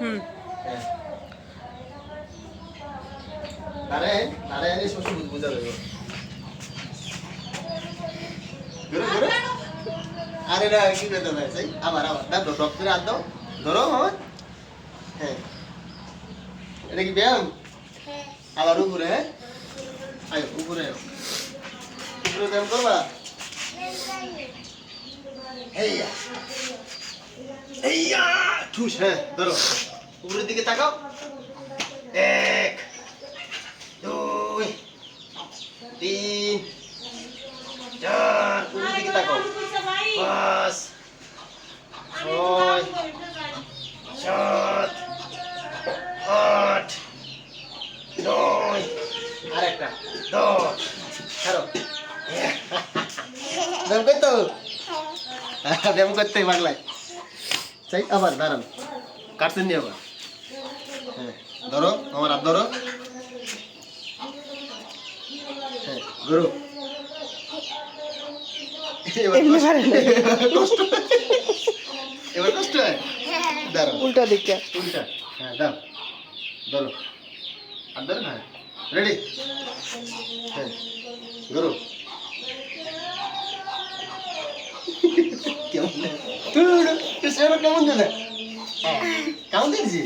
হুম। হ্যাঁ নারে নারে আরে সব বুঝ বুঝা দেবো। ধরো ধরো। আরে না কি করতে ভাই সেই আবার। আবার দাও ডক্টরে হাত দাও। ধরো হ্যাঁ। এটা কি ব্যায়াম? আবার উপরে হ্যাঁ? আয় উপরে আয়। উপরে ব্যায়াম করবা? হেইয়া। হেইয়া ঠুস হ্যাঁ ধরো। উপরের দিকে এক, দুই, তিন, চার, উপরের দিকে তাকাও। পাঁচ, ছয়, সাত, আট, নয়, আরেকটা। দশ, ছাড়ো। ব্যায়াম করতো ব্যায়াম করতে পাগলায় চাই আবার দাঁড়ান কাটছেন নি আবার হ্যাঁ ধরো আমার হাত ধরো হ্যাঁ ধরো এবার এমনি কষ্ট- পারে না। এবার কষ্ট এবার কষ্ট হয় দাঁড়াও উল্টা দিকটা উল্টা হ্যাঁ দাও ধরো আর ধরো হ্যাঁ রেডি হ্যাঁ ধরো কেমন কেমন দিলে? কেমন দিয়েছি